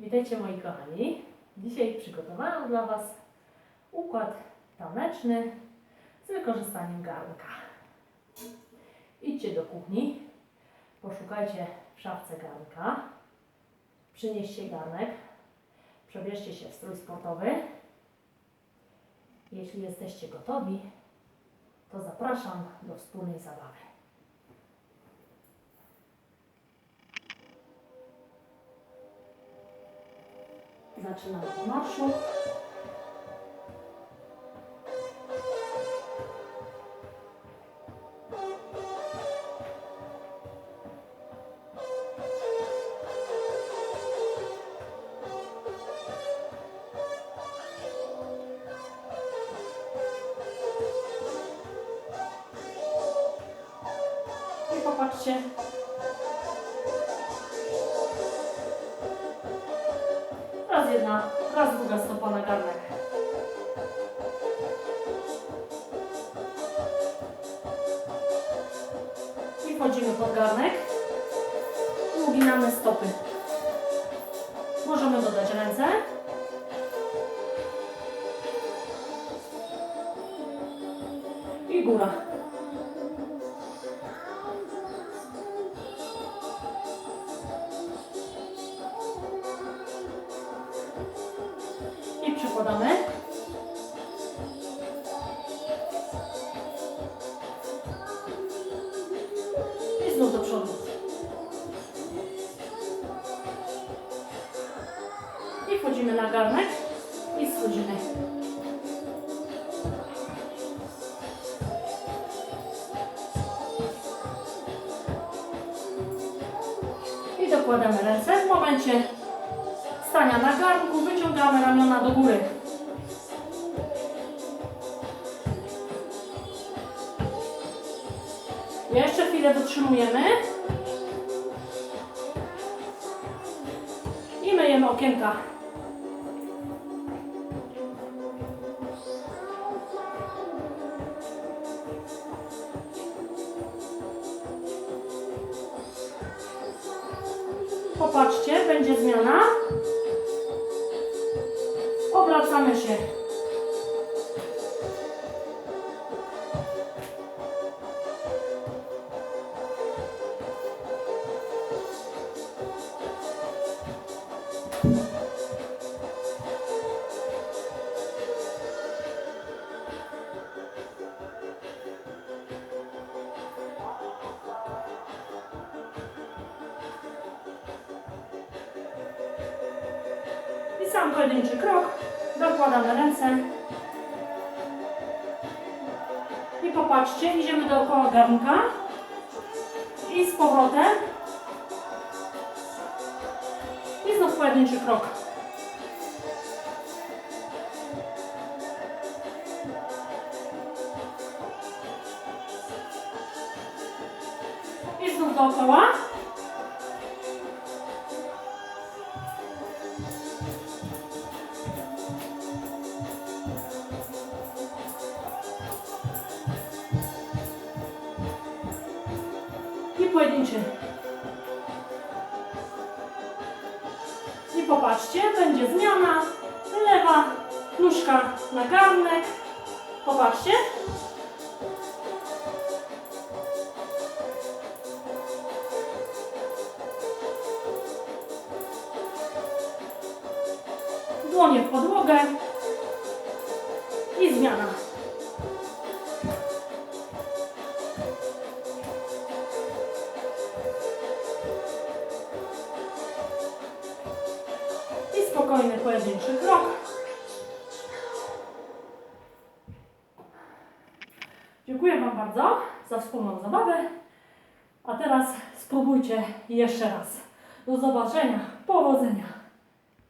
Witajcie moi kochani. Dzisiaj przygotowałam dla Was układ taneczny z wykorzystaniem garnka. Idźcie do kuchni, poszukajcie w szafce garnka, przynieście garnek, przebierzcie się w strój sportowy. Jeśli jesteście gotowi, to zapraszam do wspólnej zabawy. Zaczynamy od marszu. I popatrzcie. Raz jedna, raz druga stopa na garnek. I wchodzimy pod garnek. I uginamy stopy. Możemy dodać ręce. I góra. I przykładamy. I znów do przodu. I wchodzimy na garnek i schodzimy. I dokładamy ręce. W momencie stania na garnku wyciągamy ramiona do góry. Jeszcze chwilę wytrzymujemy. I myjemy okienka. Popatrzcie, będzie zmiana. Obracamy się. Sam pojedynczy krok. Dokładamy ręce. I popatrzcie, idziemy dookoła garnka. I z powrotem. I znów pojedynczy krok. I znów dookoła. Pojedynczy. I popatrzcie, będzie zmiana. Lewa nóżka na garnek. Popatrzcie. Dłonie w podłogę. I zmiana. Spokojny pojedynczy krok. Dziękuję Wam bardzo za wspólną zabawę. A teraz spróbujcie jeszcze raz. Do zobaczenia. Powodzenia.